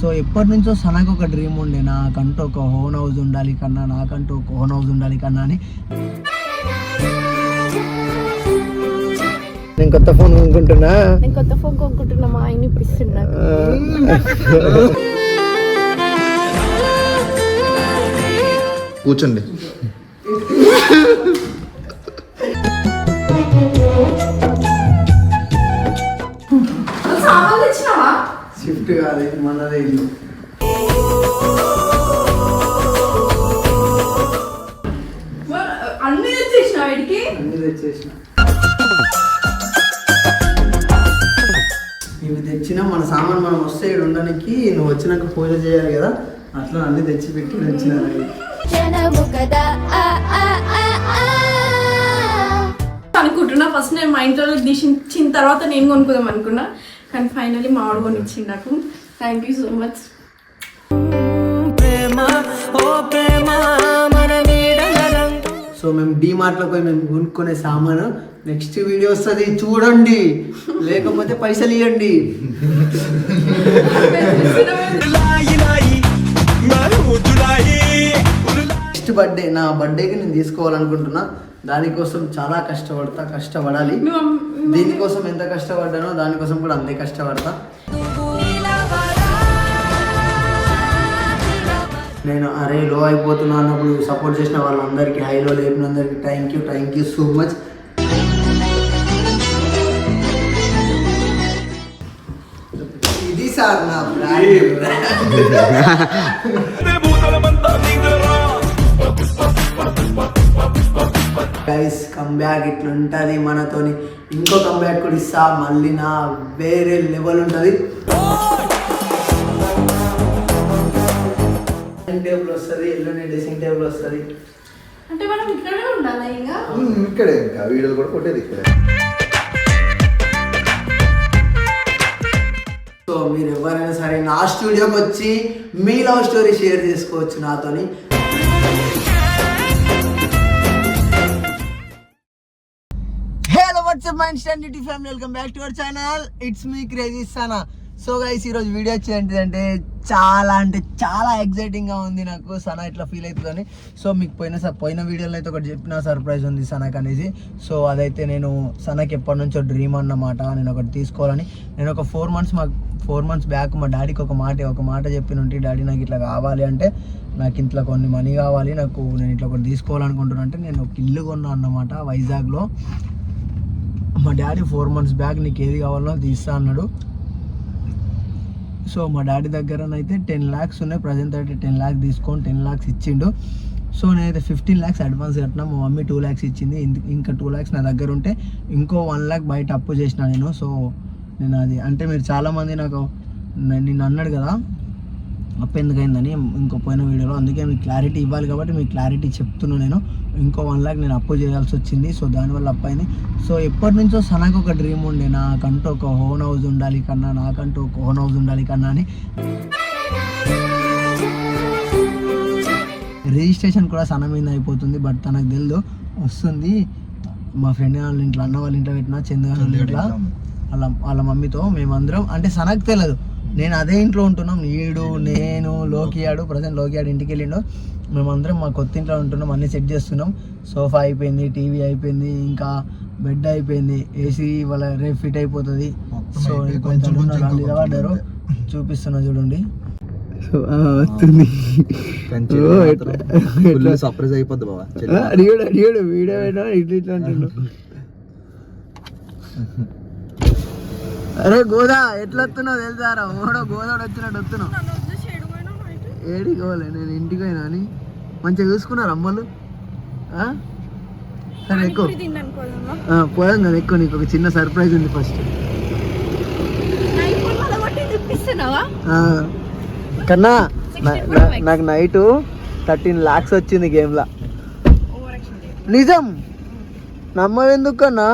So ఎప్పటి నుంచో సనకు ఒక డ్రీమ్ ఉండే. నాకంటూ ఒక హోన్ హౌస్ ఉండాలి కన్నా నాకంటూ ఒక హోన్ హౌస్ ఉండాలి కన్నా అని. నేను కొత్త ఫోన్ కొనుక్కుంటున్నా. నేను కొత్త ఫోన్ కొనుక్కుంటున్నా మా ఆయన ఇప్పిస్తున్నా కూర్చోండి. కాదు ఇది మనదే ఇల్లు అన్ని తెచ్చేసినావా వీడికి? అన్ని తెచ్చేసిన. ఇవి తెచ్చినా మన సామాన్ మనం వస్తే ఇక్కడ ఉండడానికి నువ్వు వచ్చినాక పూజ చేయాలి కదా అట్లా అన్ని తెచ్చి పెట్టి తెచ్చిన అనుకుంటున్నా ఫస్ట్ నేను మా ఇంట్లో తీసిన తర్వాత నేను కొనుక్కుందాం అనుకున్నా. కానీ ఫైనల్లీ మా వాడు కొనిచ్చింది నాకు. Thank you so much so మేము లో పోయి మేము కొనుక్కునే సామాను నెక్స్ట్ వీడియో వస్తుంది చూడండి. లేకపోతే పైసలు ఇవ్వండి నెక్స్ట్ బర్త్డే నా బర్త్డేకి నేను తీసుకోవాలనుకుంటున్నా. దానికోసం చాలా కష్టపడతా కష్టపడాలి. దీనికోసం ఎంత కష్టపడ్డానో దానికోసం కూడా అంతే కష్టపడతా. నేను అరే లో అయిపోతున్నా అన్నప్పుడు సపోర్ట్ చేసిన వాళ్ళందరికీ హైలో లేపినందరికీ thank you thank you so much ఇది సార్ నా గైస్ బ్యాక్ ఇట్లా ఉంటుంది మనతోని. ఇంకో బ్యాక్ కూడా ఇస్తా మళ్ళీ నా వేరే లెవెల్ ఉంటుంది. డ్రెస్సింగ్ టేబుల్ వస్తుంది ఎల్లుండి డ్రెస్సింగ్ టేబుల్ వస్తుంది. అంటే మనం ఇక్కడే ఉండాలి ఇంకా? ఇక్కడే ఇంకా వీడియోలు కూడా కొట్టేది ఇక్కడే. సో మీరు ఎవరైనా సరే నా స్టూడియోకి వచ్చి మీ లవ్ స్టోరీ షేర్ చేసుకోవచ్చు నాతోని. Hello what's up my ఇన్స్టాండిటీ family welcome back to our channel it's me crazy Sana so guys ఈరోజు వీడియో వచ్చి ఏంటిదంటే చాలా అంటే చాలా ఎక్సైటింగ్గా ఉంది నాకు. సనా ఇట్లా ఫీల్ అవుతుందని సో మీకు పోయిన స- పోయిన వీడియోలో అయితే ఒకటి చెప్పిన సర్ప్రైజ్ ఉంది సనాక్ అనేసి. సో అదైతే నేను సనాకి ఎప్పటి నుంచో డ్రీమ్ అన్నమాట. నేను ఒకటి తీసుకోవాలని. నేను ఒక ఫోర్ మంత్స్ మా ఫోర్ మంత్స్ బ్యాక్ మా డాడీకి ఒక మాట ఒక మాట చెప్పినుంటే డాడీ నాకు ఇట్లా కావాలి అంటే నాకు ఇంట్లో కొన్ని మనీ కావాలి. నాకు నేను ఇట్లా ఒకటి తీసుకోవాలనుకుంటున్నా అంటే నేను ఒక ఇల్లు కొన్నా అన్నమాట వైజాగ్లో. మా డాడీ ఫోర్ మంత్స్ బ్యాక్ నీకు ఏది కావాలో అది అన్నాడు. సో మా డాడీ దగ్గరనైతే టెన్ ల్యాక్స్ ఉన్నాయి. ప్రజెంట్ అయితే టెన్ ల్యాక్స్ తీసుకొని టెన్ ల్యాక్స్ ఇచ్చిండు. సో నేనైతే ఫిఫ్టీన్ ల్యాక్స్ అడ్వాన్స్ కట్టినా మా మమ్మీ టూ ల్యాక్స్ ఇచ్చింది. ఇంకా టూ ల్యాక్స్ నా దగ్గర ఉంటే ఇంకో వన్ ల్యాక్ బయట అప్పు చేసిన నేను. సో నేను అది అంటే మీరు చాలామంది నాకు నిన్ను అన్నాడు కదా అప్పు ఎందుకైందని ఇంకో పోయిన వీడియోలో. అందుకే మీకు క్లారిటీ ఇవ్వాలి కాబట్టి మీకు క్లారిటీ చెప్తున్నాను నేను. ఇంకో వన్ లాక్ నేను అప్పు చేయాల్సి వచ్చింది. సో దానివల్ల అప్పు అయింది. సో ఎప్పటి నుంచో సనకు ఒక డ్రీమ్ ఉండే. నాకంటూ ఒక హోన్ హౌస్ ఉండాలి కన్నా నాకంటూ ఒక హోన్ హౌస్ ఉండాలి కన్నా అని. రిజిస్ట్రేషన్ కూడా సన మీద అయిపోతుంది బట్ తనకు తెలియదు వస్తుంది. మా ఫ్రెండ్ వాళ్ళ ఇంట్లో అన్న వాళ్ళ ఇంట్లో పెట్టిన చంద్రగాని వాళ్ళ ఇంట్లో. వాళ్ళ వాళ్ళ మమ్మీతో మేమందరం. అంటే సనకు తెలియదు నేను అదే ఇంట్లో ఉంటున్నాం. ఈడు నేను లోకియాడు ప్రజెంట్ లోకియాడు ఇంటికి వెళ్ళిండు. మేమందరం మా కొత్త ఇంట్లో ఉంటున్నాం అన్ని సెట్ చేస్తున్నాం. సోఫా అయిపోయింది టీవీ అయిపోయింది ఇంకా బెడ్ అయిపోయింది ఏసీ వాళ్ళ రేపు ఫిట్ అయిపోతుంది. సో నిలబడ్డారు చూపిస్తున్నా చూడండి. వస్తుంది. సర్ప్రైజ్ అయిపోద్ది బాబా అడిగాడు అడిగాడు వీడియో అయినా ఇట్లా ఇట్లా అరే గోదా ఎట్లా వస్తున్నావు? తెలుసారా ఓడో గోదాడు వచ్చినట్టు వస్తున్నావు. ఏడికి పోలే నేను ఇంటికి పోయినా అని? మంచిగా చూసుకున్నారు అమ్మలు? సరే ఎక్కువ. పోదాం కదా ఎక్కువ నీకు ఒక చిన్న సర్ప్రైజ్ ఉంది ఫస్ట్. కన్నా నాకు నైట్ థర్టీన్ లాక్స్ వచ్చింది గేమ్లో. నిజం? నమ్మవెందుకు కన్నా?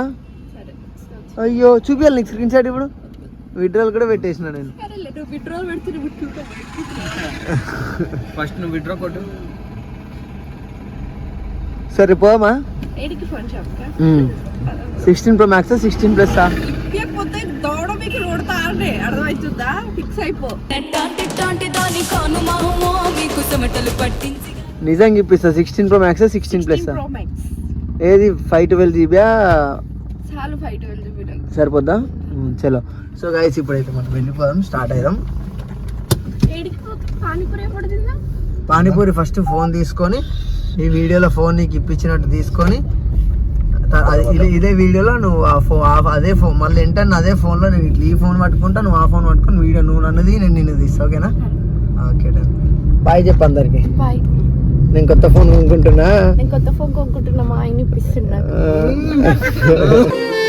అయ్యో చూపించాలి నీకు స్క్రీన్ షాట్ ఇప్పుడు విడ్రాల్ కూడా పెట్టేసిన నేను. పెడుతున్నా ఫస్ట్ నువ్వు విడ్రా కొట్టు. సరే పోమా ఏడికి phone shop sixteen pro max sixteen plus దౌడ మీకు అర్థమవుతుందా ఫిక్స్ అయిపో. నిజంగా ఇప్పిస్తా. Sixteen pro max sixteen plus ఏది ఫైవ్ ట్వెల్వ్ జీబీయా చాలు ఫైవ్ ట్వెల్వ్ జీబీ సరిపోద్దా? చలో. సో గైస్ ఇప్పుడైతే మనం వెళ్ళిపోదాం స్టార్ట్ పోతుంది పానీపూరి ఫస్ట్ ఫోన్ తీసుకొని ఈ వీడియోలో ఫోన్ నీకు ఇప్పించినట్టు తీసుకొని ఇదే ఇదే వీడియోలో నువ్వు ఆ ఫో అదే ఫోన్ మళ్ళీ ఏంటంటే అదే ఫోన్లో నేను ఇట్లా ఈ ఫోన్ పట్టుకుంటా నువ్వు ఆ ఫోన్ పట్టుకొని వీడియో నువ్వు నన్నది నేను నిన్ను తీస్తా ఓకేనా? Okay done. బాయ్ చెప్పు అందరికి. బాయ్ నేను కొత్త ఫోన్ కొనుక్కుంటున్నా. నేను కొత్త ఫోన్ కొనుక్కుంటున్నా మా ఆయన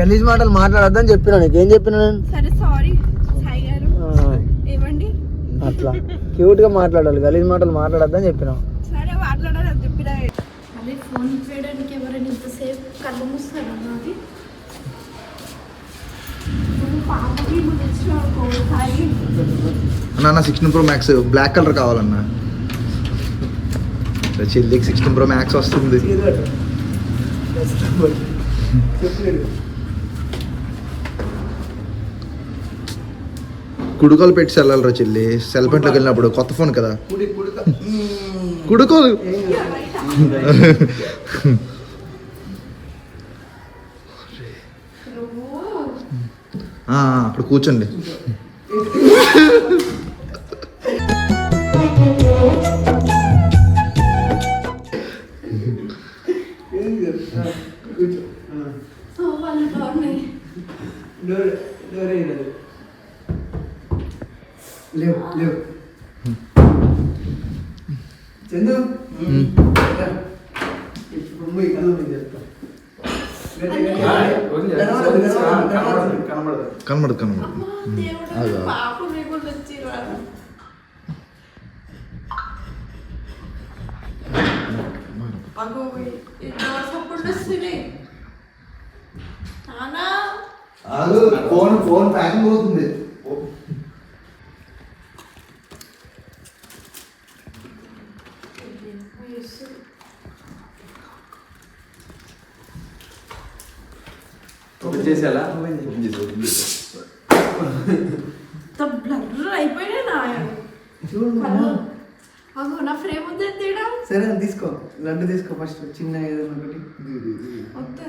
గలీజ్ మాటలు మాట్లాడొద్దని చెప్పినా నీకు. ఏం చెప్పినా నేను? సరే సారీ సాయి గారు. ఆ, ఏమండి? అట్లా. క్యూట్గా మాట్లాడాలి. గలీజ్ మాటలు మాట్లాడొద్దని చెప్పినా. సరే మాట్లాడాలని చెప్పిన. అదే ఫోన్ చేయడానికి ఎవరైనా ఇంతసేపు కళ్ళు మూస్తారా నాది? పాపకి ముందు తెచ్చినావు సాయి. అన్న sixteen pro max black colour కావాలన్నా. చెల్లికి సిక్స్టీన్ ప్రో మ్యాక్స్ వస్తుంది కుడుకోలు పెట్టి వెళ్ళాలిరా చెల్లి సెల్ పెంట్లోకి వెళ్ళినప్పుడు కొత్త ఫోన్ కదా. కుడుకోలు ఆ, అక్కడ కూర్చోండి. లేవు లేవు చందు ఇప్పుడు పోయి కళ్ళు ఫోన్ ప్యాకింగ్ అవుతుంది ఇంత blur అయిపోయినాయి నా చూడు కళ్ళు. అగో, నా ఫ్రేమ్ వద్దే తీయడా సరే తీసుకో. లడ్డు తీసుకో ఫస్ట్. చిన్న ఏదైనా ఒకటి. వద్దు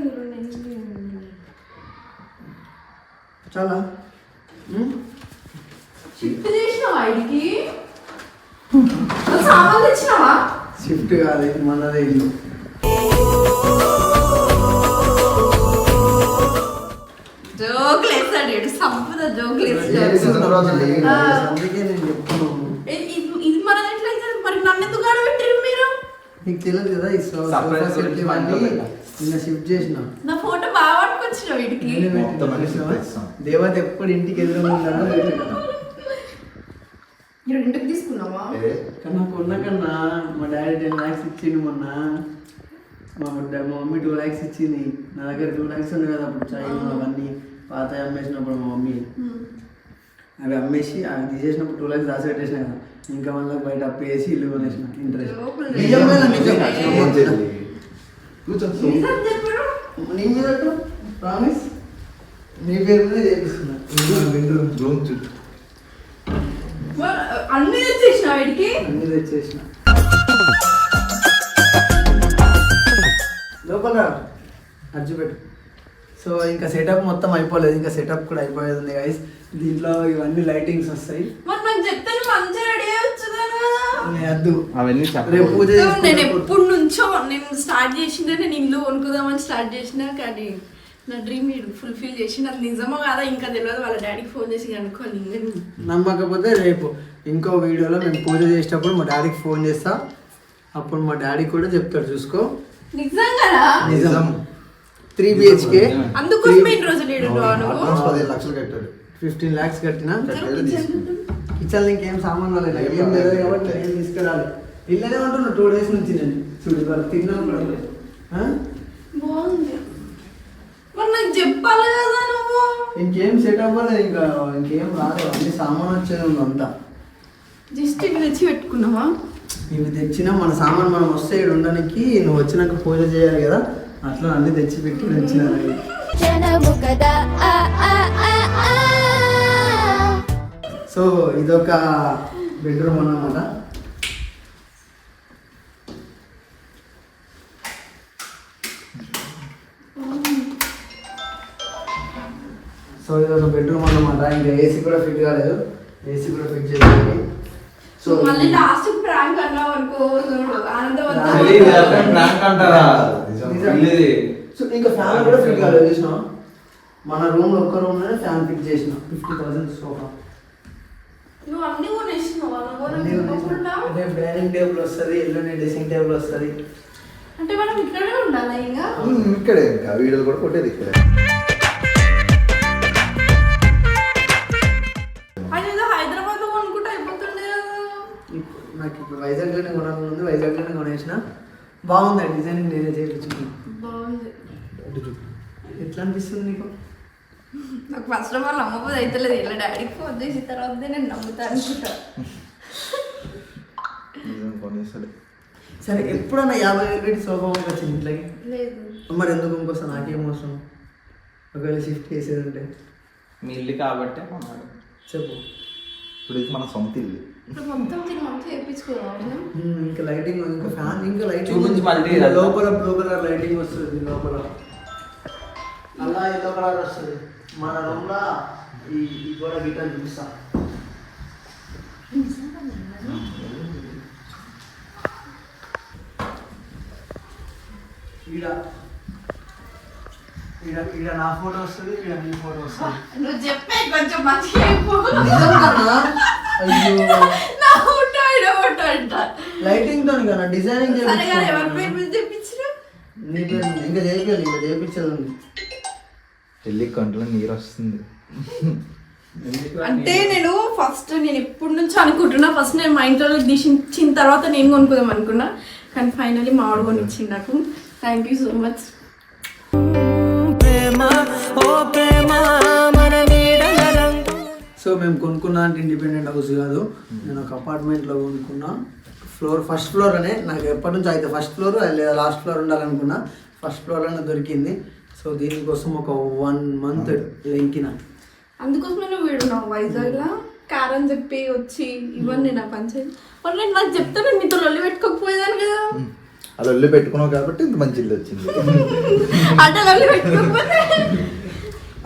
చాలా. షిఫ్ట్ చేసినావా ఇడికి? సామాన్లు తెచ్చినావా? షిఫ్ట్ కాదు ఇది మనదే ఇల్లు. జోకులు వేస్తాడు సంపద జోకులు ఇది- మన? మరి నన్ను ఎందుకు ఆడబెట్టారు మీరు? నీకు తెలియదు కదా ఇవన్నీ మాట్లాడలేదా? నిన్న షిఫ్ట్ చేసిన. నా ఫోటో బాగా పట్టుకొచ్చినావు వీడికి. దేవత ఎప్పుడు ఇంటికి. మీరు ఇంటికి తీసుకున్నావా? కానీ నాకు ఉన్న కన్నా మా డాడీ టెన్ ల్యాక్స్ ఇచ్చిండు మొన్న. మా మా మమ్మీ టూ ల్యాక్స్ ఇచ్చింది. నా దగ్గర టూ ల్యాక్స్ ఉంది కదా అప్పుడు చైన్ అవన్నీ. పాత అమ్మేసినప్పుడు మా మమ్మీ. అవి అమ్మేసి అవి తీసేసినప్పుడు టూ ల్యాక్స్ దాచి పెట్టేసిన కదా. ఇంకా మళ్ళీ బయట అప్పు వేసి ఇల్లు కొనేసిన ఇంట్రెస్ట్ నీ మీద ప్రామిస్. నీ పేరు మీద చేపిస్తున్నా. రూమ్ చుట్టూ. మరి అన్ని తెచ్చేసినావు వీడికి? అన్ని తెచ్చేసిన. లోపల అర్జుపెట్టు సో ఇంకా సెటప్ మొత్తం అయిపోలేదు. ఇంకా సెటప్ కూడా అయిపోయేది ఉంది గైస్ దీంట్లో ఇవన్నీ లైటింగ్స్ వస్తాయి. అవన్నీ రేపు పూజ నేను ఎప్పటి నుంచో నేను స్టార్ట్ చేసిందే నేను ఇల్లు కొనుక్కుందామని స్టార్ట్ చేసిన కానీ నా డ్రీమ్ ఫుల్ఫిల్ చేసి అది నిజమో కాదా ఇంకా తెలియదు వాళ్ళ డాడీకి ఫోన్ చేసి కనుక్కోవాలి నేను నమ్మకపోతే రేపు ఇంకో వీడియోలో మేము పూజ చేసేటప్పుడు మా డాడీకి ఫోన్ చేస్తా. అప్పుడు మా డాడీ కూడా చెప్తాడు చూసుకో. నిజంగా నిజం. త్రీ బిహెచ్కే అందుకోసం ఈ రోజు లేడు నువ్వు? అడ్వాన్స్ పదిహేను లక్షలు కట్టాడు. ఫిఫ్టీన్ ల్యాక్స్ కట్టిన. కిచెన్ ఇంకేం సామాన్ రాలేదు. ఏం లేదు కాబట్టి ఏం తీసుకురాలి. ఇల్లనే ఉంటున్నా టూ డేస్ నుంచి నేను. చూడు తిన్నాను? బాగుంది. మరి నాకు చెప్పాలి కదా నువ్వు. ఇంకేం సెట్ అవ్వలేదు ఇంకా ఇంకేం రాదు. అన్ని సామాన్ వచ్చేది ఉంది అంతా. జస్ట్ ఇవి తెచ్చి పెట్టుకున్నావా? ఇవి తెచ్చినా మన సామాన్ మనం వస్తే ఇక్కడ ఉండడానికి నువ్వు వచ్చినాక పూజ చేయాలి కదా. అట్లా అన్ని తెచ్చి పెట్టి ఆ. సో ఇదొక బెడ్రూమ్ అన్నమాట. సో ఇదొక బెడ్రూమ్ అన్నమాట. ఇంకా ఏసీ కూడా ఫిట్ కాలేదు. ఏసీ కూడా ఫిట్ చేయాలి సో మళ్ళీ లాస్ట్ ప్రాంక్ అన్నావు అనుకో ఇది ప్రాంక్ అంటారా? సో ఇంకా ఫ్యాన్ కూడా ఫిట్ కాలేదు చూసిన మన రూమ్లో ఒక్క రూమ్లోనే ఫ్యాన్ ఫిట్ చేసిన. ఫిఫ్టీ థౌసండ్ సోఫా నువ్వు అన్ని కొనేసినావు రేపు డైనింగ్ టేబుల్ వస్తుంది ఎల్లుండి డ్రెస్సింగ్ టేబుల్ వస్తుంది. అంటే మనం ఇక్కడే ఉండాలి ఇంకా? ఇక్కడే ఇంకా. వీడియోలు కూడా కొట్టేది ఇక్కడే. బాగుంది ఆ డిజైన్ నేనే చేయించుకున్నాను బాగుంది. ఎట్లా అనిపిస్తుంది నీకు? నాకు ఫస్ట్ ఆఫ్ ఆల్ నమ్మబోదు అయితే లేదు ఇలా డాడీకి ఫోన్ చేసిన తర్వాత నేను నమ్ముతా అనుకుంటా. సరే ఎప్పుడన్నా యాభై వేలు పెట్టి సోఫా వచ్చింది ఇంట్లోకి? లేదు. మరి ఎందుకు ఇంకోసం నాకేం అవసరం ఒకవేళ షిఫ్ట్ చేసేది ఉంటే. మీ ఇల్లు కాబట్టి చెప్పు. ఇప్పుడు ఇది మన సొంత ఇల్లు. ఇప్పుడు మొత్తం తిని మొత్తం వేయించుకోవాలి ఉమ్, ఇంకా లైటింగ్ ఇంకా ఫ్యాన్ ఇంకా లైటింగ్ చూపించు మళ్ళీ ఇదంతా. లోపల బ్లూ కలర్ లైటింగ్ వస్తుంది లోపల. అలా ఎల్లో కలర్ వస్తుంది. మన రూమ్లో ఈ ఈ గోడ గిట్ట చూపిస్తా. ఈడ ఈడ ఈడ నా ఫోటో వస్తుంది ఈడ నీ ఫోటో వస్తుంది. నువ్వు చెప్పే కొంచెం మంచిగా లైటింగ్తో కదా డిజైనింగ్ నీ పేరు. ఇంకా చేయాలి ఇంకా చేయించేది పెళ్ళి కంట్లో నీరు వస్తుంది అంటే నేను ఫస్ట్ నేను ఎప్పటి నుంచి అనుకుంటున్నా ఫస్ట్ నేను మా ఇంట్లో తీసిన తర్వాత నేను కొనుక్కుందాం అనుకున్నా. కానీ ఫైనలీ మామిడి కొనిచ్చింది నాకు. Thank you so much so మేము కొనుక్కున్నా అంటే ఇండిపెండెంట్ హౌస్ కాదు. నేను ఒక అపార్ట్మెంట్లో కొనుక్కున్నా. ఫ్లోర్ ఫస్ట్ ఫ్లోర్ అనే నాకు ఎప్పటి నుంచి అయితే ఫస్ట్ ఫ్లోర్ లేదా లాస్ట్ ఫ్లోర్ ఉండాలనుకున్నా ఫస్ట్ ఫ్లోర్లోనే దొరికింది. సో దీనికోసం ఒక వన్ మంత్ లెంకిన అందుకోసమే నువ్వు వీడున్నావు వైజాగ్లో. కార్ అని చెప్పి వచ్చి ఇవన్నీ నా పంచాయతీ. నేను నాకు చెప్తే నేను మీతో లొల్లి పెట్టుకోకపోయేదాను కదా. అది ఒళ్ళు పెట్టుకున్నావు కాబట్టి ఇంత మంచి ఇల్లు వచ్చింది. అంటే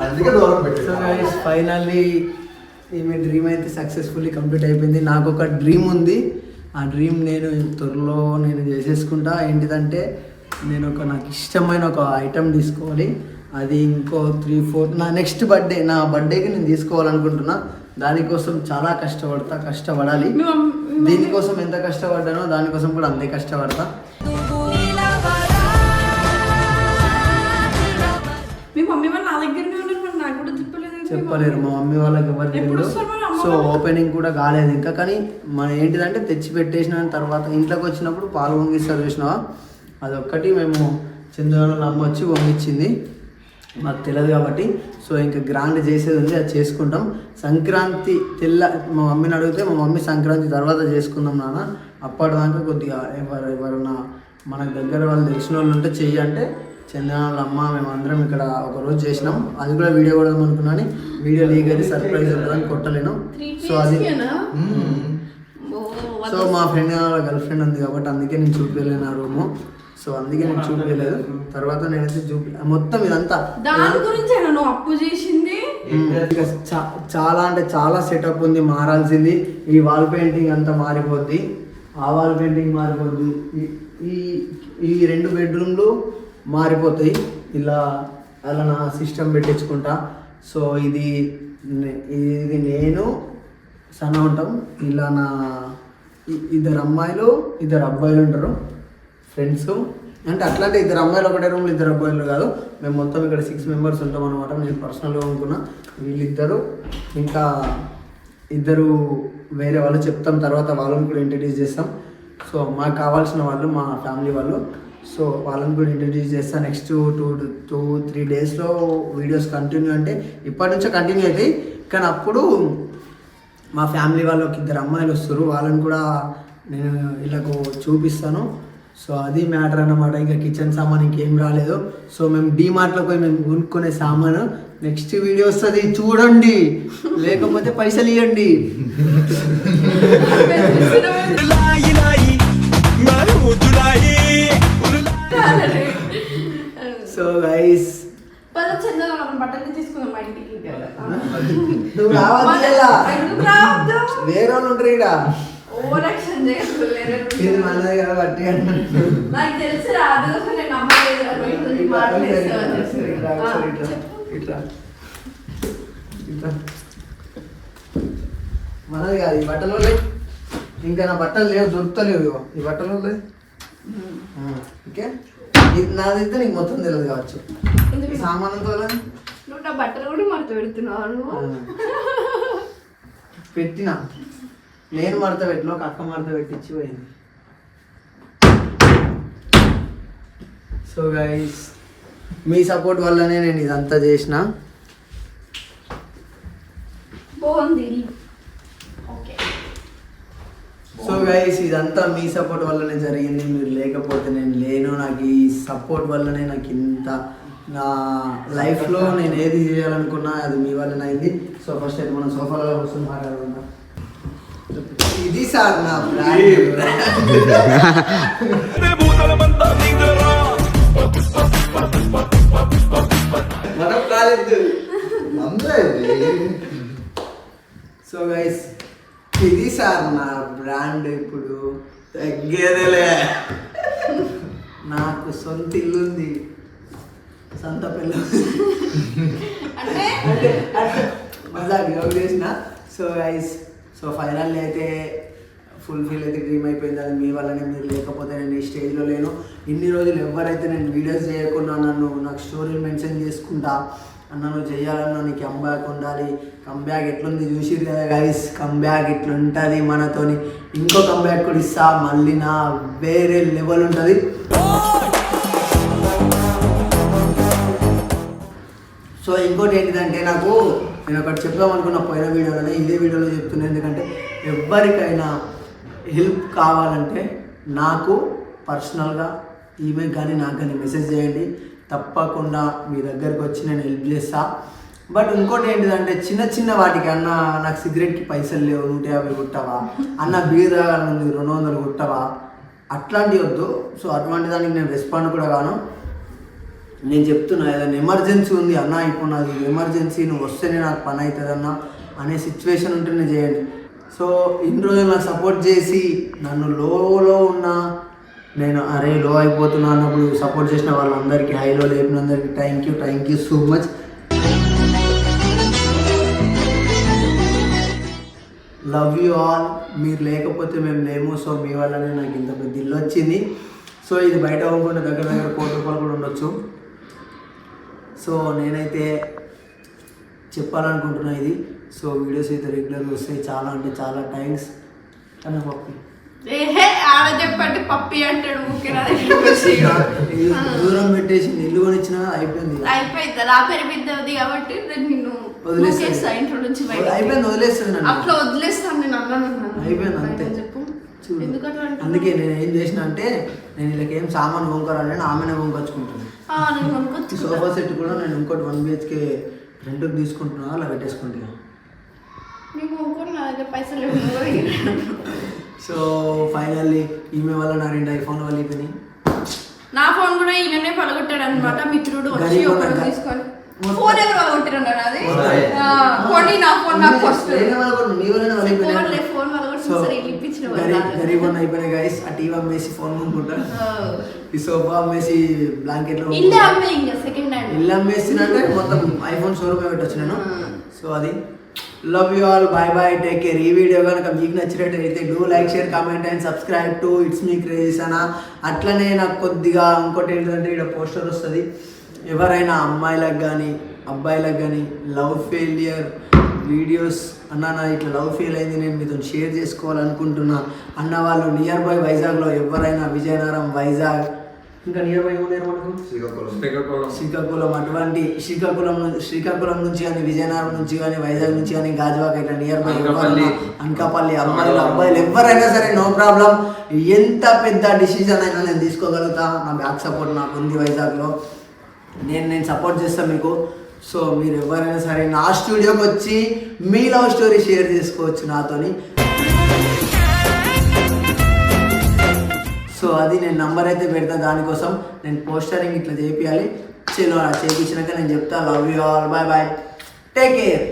అందుకే దూరం సో పెట్టాను ఫైనల్లీ ఈమె డ్రీమ్ అయితే సక్సెస్ఫుల్లీ కంప్లీట్ అయిపోయింది. నాకు ఒక డ్రీమ్ ఉంది. ఆ డ్రీమ్ నేను త్వరలో నేను చేసేసుకుంటా. ఏంటిదంటే నేను ఒక నాకు ఇష్టమైన ఒక ఐటెం తీసుకోవాలి. అది ఇంకో త్రీ ఫోర్ నా నెక్స్ట్ బర్త్డే నా బర్త్డేకి నేను తీసుకోవాలనుకుంటున్నా. దానికోసం చాలా కష్టపడతా కష్టపడాలి. దీనికోసం ఎంత కష్టపడ్డానో దానికోసం కూడా అంతే కష్టపడతా. మీ మమ్మీ చెప్పలేరు మా మమ్మీ వాళ్ళకి ఎప్పుడు తెలియదు సో? ఓపెనింగ్ కూడా కాలేదు. ఇంకా కానీ మన ఏంటిదంటే తెచ్చి పెట్టేసిన తర్వాత ఇంట్లోకి వచ్చినప్పుడు పాలు పొంగిస్తారు చూసినావా? అదొక్కటి మేము చంద్రబాబు అమ్మ వచ్చి పొంగిచ్చింది మాకు తెలియదు కాబట్టి. సో ఇంకా గ్రాండ్ చేసేది ఉంది అది చేసుకుంటాం. సంక్రాంతి తెల్ల మా మమ్మీని అడిగితే మా మమ్మీ సంక్రాంతి తర్వాత చేసుకుందాం నాన్న. అప్పటిదాకా కొద్దిగా ఎవరు ఎవరన్నా మనకు దగ్గర వాళ్ళు తెలిసిన వాళ్ళు ఉంటే చెయ్యి అంటే చందనాల అమ్మ మేమందరం ఇక్కడ ఒక రోజు చేసినాం. అది కూడా వీడియో కొడదాం అనుకున్నాను వీడియో లీక్ అయితే సర్ప్రైజ్ ఉంటుందని కొట్టలేను. సో అది సో మా ఫ్రెండ్ గర్ల్ ఫ్రెండ్ ఉంది కాబట్టి అందుకే నేను చూపించలేను ఆ రూము సో అందుకే నేను చూపించలేదు తర్వాత నేనైతే చూపి మొత్తం ఇదంతా. దాని గురించి అప్పు చేసింది? చాలా అంటే చాలా సెటప్ ఉంది మారాల్సింది. ఈ వాల్ పెయింటింగ్ అంతా మారిపోద్ది. ఆ వాల్ పెయింటింగ్ మారిపోద్ది. ఈ- ఈ ఈ రెండు బెడ్రూమ్లు మారిపోతాయి. ఇలా అలా నా సిస్టమ్ పెట్టించుకుంటా. సో ఇది ఇది నేను సన్న ఉంటాం. ఇలా నా ఇద్దరు అమ్మాయిలు ఇద్దరు అబ్బాయిలు ఉంటారు. ఫ్రెండ్స్ అంటే అట్లాంటి ఇద్దరు అమ్మాయిలు ఒకటే రూమ్లో ఇద్దరు అబ్బాయిలు కాదు. మేము మొత్తం ఇక్కడ సిక్స్ మెంబర్స్ ఉంటాం అనమాట నేను పర్సనల్గా అనుకున్నా. వీళ్ళిద్దరు ఇంకా ఇద్దరు వేరే వాళ్ళు చెప్తాం. తర్వాత వాళ్ళని కూడా ఇంట్రడ్యూస్ చేస్తాం. సో మాకు కావాల్సిన వాళ్ళు మా ఫ్యామిలీ వాళ్ళు. సో వాళ్ళని కూడా ఇంట్రడ్యూస్ చేస్తాను నెక్స్ట్ టూ టూ త్రీ డేస్లో వీడియోస్ కంటిన్యూ అంటే ఇప్పటి నుంచే కంటిన్యూ అవుతాయి కానీ అప్పుడు మా ఫ్యామిలీ వాళ్ళు ఒక ఇద్దరు అమ్మాయిలు వస్తారు. వాళ్ళని కూడా నేను వీళ్ళకు చూపిస్తాను. సో అది మ్యాటర్ అన్నమాట. ఇంకా కిచెన్ సామాన్ ఇంకేం రాలేదు. సో మేము డీమార్ట్లో పోయి మేము కొనుక్కునే సామాను. నెక్స్ట్ వీడియో వస్తుంది. చూడండి. లేకపోతే పైసలు ఇవ్వండి సో గైస్ నువ్వు వేరే వాళ్ళు ఉంటారు ఇక్కడ ఇది మనదే కాబట్టి. నాకు తెలుసు రాదు నేను. మనది కాదు ఈ బట్టలు. ఇంకా నా బట్టలు లేవు దొరుకుతలేవు. ఈ బట్టలు ఓకే? నాదైతే నీకు మొత్తం తెలియదు కావచ్చు ఎందుకు? సామాన్ అంతా వాళ్ళది? నువ్వు నా బట్టలు కూడా మడత పెడుతున్నావు నువ్వు. పెట్టిన నేను మడత పెట్టిన ఒక అక్క మడత పెట్టించి పోయింది సో గైస్ మీ సపోర్ట్ వల్లనే నేను ఇదంతా చేసిన బాగుంది ఓకే సో గైస్ ఇదంతా మీ సపోర్ట్ వల్లనే జరిగింది మీరు లేకపోతే నేను లేను. నాకు ఈ సపోర్ట్ వల్లనే నాకు ఇంత నా లైఫ్లో నేను ఏది చేయాలనుకున్నా అది మీ వల్లనే అయింది. సో ఫస్ట్ అయితే మనం సోఫాలో కూర్చొని మాట్లాడుకుందాం. ఇది సార్ నా బ్రాండ్ మనం కాలేదు. సో గైస్ ఇది సార్ నా బ్రాండ్ ఇప్పుడు. తగ్గేదేలే. నాకు సొంత ఇల్లు ఉంది. సొంత పిల్ల అంటే? మజాక్ జోక్ చేసిన. సో గైస్ సో ఫైనల్లీ అయితే ఫుల్ఫిల్ అయితే డ్రీమ్ అయిపోయింది. అది మీ వల్లనే మీరు లేకపోతే నేను ఈ స్టేజ్లో లేను. ఇన్ని రోజులు ఎవరైతే నేను వీడియోస్ చేయకుండా నన్ను నాకు స్టోరీలు మెన్షన్ చేసుకుంటా అన్న నువ్వు చేయాలన్నా నీకు కంబ్యాక్ ఉండాలి. కంబ్యాక్ ఎట్లుంది చూసిరు కదా గైస్ కంబ్యాక్ ఇట్లుంటుంది మనతోని. ఇంకో కంబ్యాక్ కూడా ఇస్తా. మళ్ళీ నా వేరే లెవెల్ ఉంటుంది. సో ఇంకోటి ఏంటిదంటే నాకు నేను ఒకటి చెప్దాం అనుకున్న పోయిన వీడియోలోనే ఇదే వీడియోలో చెప్తున్నాను ఎందుకంటే ఎవరికైనా హెల్ప్ కావాలంటే నాకు పర్సనల్గా ఈమెయిల్ కానీ నాకు కానీ మెసేజ్ చేయండి. తప్పకుండా మీ దగ్గరకు వచ్చి నేను హెల్ప్ చేస్తా. బట్ ఇంకోటి ఏంటిదంటే చిన్న చిన్న వాటికి అన్న నాకు సిగరెట్కి పైసలు లేవు నూట యాభై కుట్టవా? అన్న బీర్ తాగాలనుంది రెండు వందలు కుట్టవా? అట్లాంటివి వద్దు. సో అటువంటి దానికి నేను రెస్పాండ్ కూడా కాను. నేను చెప్తున్నా ఏదైనా ఎమర్జెన్సీ ఉంది అన్న ఇప్పుడు నాది ఎమర్జెన్సీ నువ్వు వస్తేనే నాకు పని అవుతుంది అన్న అనే సిచ్యువేషన్ ఉంటేనే చేయండి. సో ఇన్ని రోజులు నాకు సపోర్ట్ చేసి నన్ను లోలో ఉన్న నేను అరే లో అయిపోతున్నా అన్నప్పుడు సపోర్ట్ చేసిన వాళ్ళందరికీ హైలో లేపినందరికీ thank you thank you so much love you all మీరు లేకపోతే మేము లేము. సో మీ వల్లనే నాకు ఇంత పెద్ద ఇల్లు వచ్చింది. సో ఇది బయట అవ్వకుండా దగ్గర దగ్గర కోటి రూపాయలు కూడా ఉండొచ్చు. సో నేనైతే చెప్పాలనుకుంటున్నా ఇది. సో వీడియోస్ అయితే రెగ్యులర్గా వస్తాయి. చాలా అంటే చాలా థ్యాంక్స్ అన్న పప్పి అంటాడు దూరం పెట్టేసి ఇల్లు కొనిచ్చిన అయిపోయింది అయిపోయింది నా పేరు మీద ఉంది కాబట్టి నేను నిన్ను వదిలేస్తా. ఇంట్లో నుంచి. అయిపోయింది వదిలేస్తుంది నన్ను అట్లా వదిలేస్తాను నేను అన్నాను. అయిపోయింది అంతే చెప్పు? అందుకే నేను ఏం చేసిన అంటే నేను వీళ్ళకి ఏం సామాన్ కొనుక్కోరాలని ఆమెనే కొనుక్కొచ్చుకుంటాను ఆ, నేను ఈ కొనుక్కొచ్చుకున్నా. సోఫా సెట్ కూడా నేను ఇంకోటి వన్ బిహెచ్కే రెంట్కి తీసుకుంటున్నా అలా పెట్టేసుకుంటున్నాను పైసలు. సో ఫైనల్లీ ఈమె వల్ల నా రెండు ఐఫోన్ వాళ్ళు అయిపోయినాయి నా ఫోన్ కూడా ఈయననే పలగొట్టాడు అనమాట మిత్రుడు వచ్చి ఉన్నాక. తీసుకొని. ఫోన్ ఎవరు పలగొట్టారన్నాడు అది నా ఫోన్ నాకు ఫస్ట్ ఫోన్ గరీబ్ గైస్ ఆ టీవీ అమ్మేసి ఫోన్ కొనుక్కుంటా. ఈ సోఫా అమ్మేసి ఇల్లే అమ్మే ఇంకా సెకండ్ హ్యాండ్ ఇల్లు అమ్మేసినంటే మొత్తం ఐఫోన్ షోరూమ్ పెట్టొచ్చు నేను. సో అది. Love you all bye bye take care ఈ వీడియో కనుక మీకు నచ్చినట్టయితే do like share comment and subscribe to it's me crazies అన్న అట్లనే నాకు కొద్దిగా ఇంకోటి ఏంటంటే ఇక్కడ పోస్టర్ వస్తుంది. ఎవరైనా అమ్మాయిలకు కానీ అబ్బాయిలకు కానీ లవ్ ఫెయిలియర్ వీడియోస్ అన్న నా ఇట్లా లవ్ ఫెయిల్ అయింది నేను మీతో షేర్ చేసుకోవాలనుకుంటున్నా అన్న వాళ్ళు నియర్ బై వైజాగ్లో ఎవరైనా విజయనగరం వైజాగ్ ఇంకా నియర్ బై ఉన్నారు మనకు? శ్రీకాకుళం. శ్రీకాకుళం. అటువంటి శ్రీకాకుళం శ్రీకాకుళం నుంచి కానీ విజయనగరం నుంచి కానీ వైజాగ్ నుంచి కానీ గాజువాక ఇట్లా నియర్ బై అనకాపల్లి. అనకాపల్లి అమ్మాయిలు అబ్బాయిలు ఎవరైనా సరే నో ప్రాబ్లం. ఎంత పెద్ద డిసిజన్ అయినా నేను తీసుకోగలుగుతా. నా బ్యాక్ సపోర్ట్ నాకు ఉంది వైజాగ్లో. నేను నేను సపోర్ట్ చేస్తాను మీకు. సో మీరు ఎవరైనా సరే నా స్టూడియోకి వచ్చి మీ లవ్ స్టోరీ షేర్ చేసుకోవచ్చు నాతోని. సో అది నేను నంబర్ అయితే పెడతా దానికోసం నేను పోస్టరింగ్ ఇట్లా చేపియాలి. చలో అలా నేను చెప్తా love you all bye bye take care